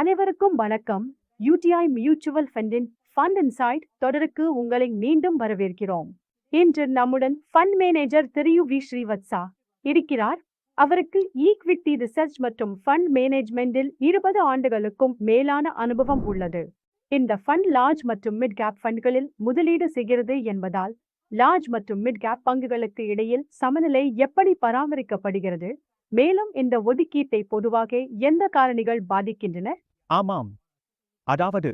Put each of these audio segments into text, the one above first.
அனைவருக்கும் வணக்கம். UTI mutual ஃபண்டின் ஃபண்ட் இன்சைட் தொடருக்கு உங்களை மீண்டும் வரவேற்கிறோம். இன்று நம்முடன் ஃபண்ட் மேனேஜர் திரு வி ஸ்ரீவத்சா இருக்கிறார். அவருக்கு ஈக்விட்டி ரிசர்ச் மற்றும் ஃபண்ட் மேனேஜ்மெண்டில் இருபது ஆண்டுகளுக்கும் மேலான அனுபவம் உள்ளது. இந்த ஃபண்ட் லார்ஜ் மற்றும் மிட் கேப் ஃபண்ட்களில் முதலீடு செய்கிறது என்பதால் லார்ஜ் மற்றும் மிட் கேப் பங்குகளுக்கு இடையில் சமநிலை எப்படி பராமரிக்கப்படுகிறது? மேலும் இந்த ஒதுக்கீட்டை பொதுவாக எந்த காரணிகள் பாதிக்கின்றன? ஆமாம். அதாவது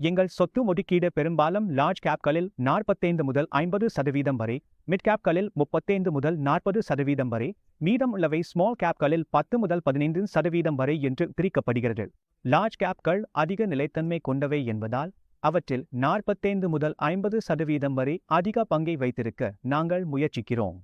எங்கள் சொத்து ஒதுக்கீடு பெரும்பாலும் லார்ஜ் கேப்களில் நாற்பத்தைந்து முதல் ஐம்பது சதவீதம் வரை மிட் கேப்களில் முப்பத்தைந்து முதல் நாற்பது சதவீதம் வரை மீதம் உள்ளவை ஸ்மால் கேப்களில் பத்து முதல் பதினைந்து சதவீதம் வரை என்று பிரிக்கப்படுகிறது. லார்ஜ் கேப்கள் அதிக நிலைத்தன்மை கொண்டவை என்பதால் அவற்றில் நாற்பத்தைந்து முதல் ஐம்பது சதவீதம் வரை அதிக பங்கை வைத்திருக்க நாங்கள் முயற்சிக்கிறோம்.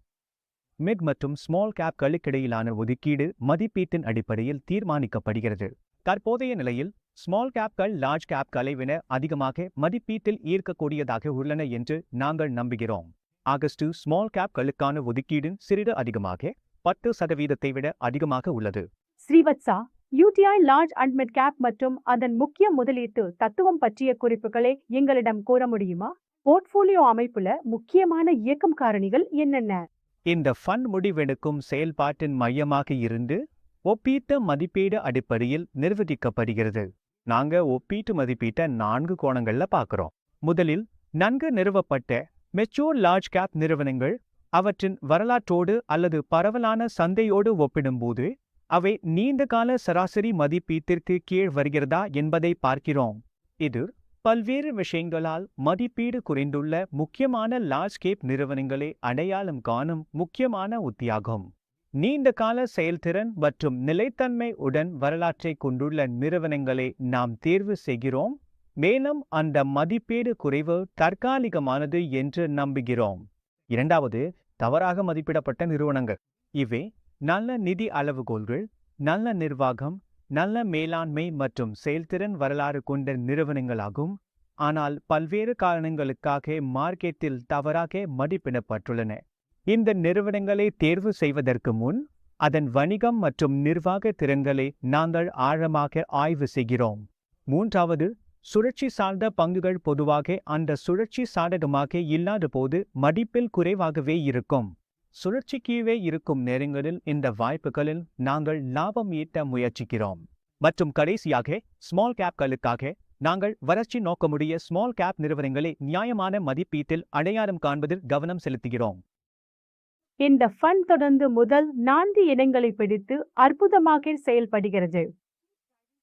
மிட் மற்றும் ஸ்மால் கேப்களுக்கிடையிலான ஒதுக்கீடு மதிப்பீட்டின் அடிப்படையில் தீர்மானிக்கப்படுகிறது. தற்போதைய நிலையில் ஸ்மால் கேப்கள் லார்ஜ் கேப்களை விட அதிகமாக மதிப்பீட்டில் ஈர்க்கக்கூடியதாக உள்ளன என்று நாங்கள் நம்புகிறோம். ஆகஸ்ட் ஸ்மால் கேப்களுக்கான ஒதுக்கீடு சிறிது அதிகமாக பத்து சதவீதத்தை விட அதிகமாக உள்ளது. Srivatsa UTI large and mid cap மற்றும் அதன் முக்கிய முதலீட்டு தத்துவம் பற்றிய குறிப்புகளை எங்களிடம் கூற முடியுமா? போர்ட்ஃபோலியோ அமைப்புல முக்கியமான இயக்கம் காரணிகள் என்னென்ன? இந்த ஃபண்ட் முடிவெடுக்கும் செயல்பாட்டின் மையமாக இருந்து ஒப்பீட்டு மதிப்பீடு அடிப்படையில் நிர்வகிக்கப்படுகிறது. நாங்க ஒப்பீட்டு மதிப்பீட்டை நான்கு கோணங்கள்ல பார்க்கிறோம் முதலில் நன்கு நிறுவப்பட்ட மெச்சூர் லார்ஜ் கேப் நிறுவனங்கள் அவற்றின் வரலாற்றோடு அல்லது பரவலான சந்தையோடு ஒப்பிடும்போது அவை நீண்டகால சராசரி மதிப்பீட்டிற்கு கீழ் வருகிறதா என்பதை பார்க்கிறோம். இது பல்வேறு விஷயங்களால் மதிப்பீடு குறைந்துள்ள முக்கியமான லார்ஜ் கேப் நிறுவனங்களை அடையாளம் காணும் முக்கியமான உத்தியாகும். நீண்டகால செயல்திறன் மற்றும் நிலைத்தன்மை உடன் வரலாற்றை கொண்டுள்ள நிறுவனங்களை நாம் தேர்வு செய்கிறோம். மேலும் அந்த மதிப்பீடு குறைவு தற்காலிகமானது என்று நம்புகிறோம். இரண்டாவது தவறாக மதிப்பிடப்பட்ட நிறுவனங்கள். இவை நல்ல நிதி அளவுகோல்கள் நல்ல நிர்வாகம் நல்ல மேலாண்மை மற்றும் செயல்திறன் வரலாறு கொண்ட நிறுவனங்களாகும். ஆனால் பல்வேறு காரணங்களுக்காக மார்க்கெட்டில் தவறாக மதிப்பிடப்பட்டுள்ளன. இந்த நிறுவனங்களை தேர்வு செய்வதற்கு முன் அதன் வணிகம் மற்றும் நிர்வாக திறன்களை நாங்கள் ஆழமாக ஆய்வு செய்கிறோம். மூன்றாவது சுழற்சி சார்ந்த பங்குகள் பொதுவாக அந்த சுழற்சி சாதகமாக இல்லாத போது மதிப்பில் குறைவாகவே இருக்கும். சுழற்சி கீழே இருக்கும் நேரங்களில் இந்த வாய்ப்புகளில் நாங்கள் லாபம் ஈட்ட முயற்சிக்கிறோம். மற்றும் கடைசியாக ஸ்மால் கேப்களுக்காக நாங்கள் வறட்சி நோக்கமுடைய ஸ்மால் கேப் நிறுவனங்களை நியாயமான மதிப்பீட்டில் அடையாளம் காண்பதில் கவனம் செலுத்துகிறோம். இந்த ஃபண்ட் தொடர்ந்து முதல் நான்கு இடங்களை பிடித்து அற்புதமாக செயல்படுகிறது.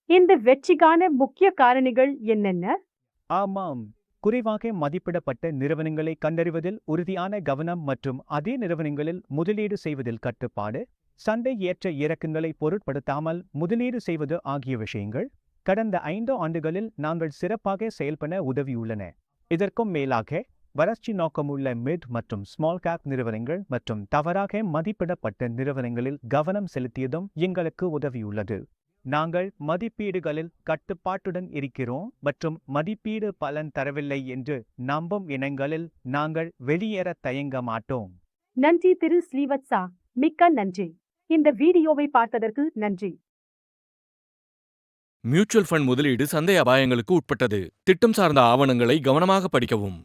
இந்த வெற்றிக்கான முக்கிய காரணிகள் என்னென்ன? ஆமாம். குறைவாக மதிப்பிடப்பட்ட நிறுவனங்களை கண்டறிவதில் உறுதியான கவனம் மற்றும் அதே நிறுவனங்களில் முதலீடு செய்வதில் கட்டுப்பாடு சந்தை ஏற்ற இறக்கங்களை பொருட்படுத்தாமல் முதலீடு செய்வது ஆகிய விஷயங்கள் கடந்த ஐந்து ஆண்டுகளில் நாங்கள் சிறப்பாக செயல்பட உதவியுள்ளன. இதற்கும் மேலாக வளர்ச்சி நோக்கமுள்ள மிட் மற்றும் ஸ்மால் கேப் நிறுவனங்கள் மற்றும் தவறாக மதிப்பிடப்பட்ட நிறுவனங்களில் கவனம் செலுத்தியதும் எங்களுக்கு உதவியுள்ளது. நாங்கள் மதிப்பீடுகளில் கட்டுப்பாட்டுடன் இருக்கிறோம் மற்றும் மதிப்பீடு பலன் தரவில்லை என்று நம்பும் இனங்களில் நாங்கள் வெளியேற தயங்க மாட்டோம். நன்றி திரு ஸ்ரீவத்சா. மிக்க நன்றி. இந்த வீடியோவை பார்த்ததற்கு நன்றி. மியூச்சுவல் ஃபண்ட் முதலீடு சந்தை அபாயங்களுக்கு உட்பட்டது. திட்டம் சார்ந்த ஆவணங்களை கவனமாக படிக்கவும்.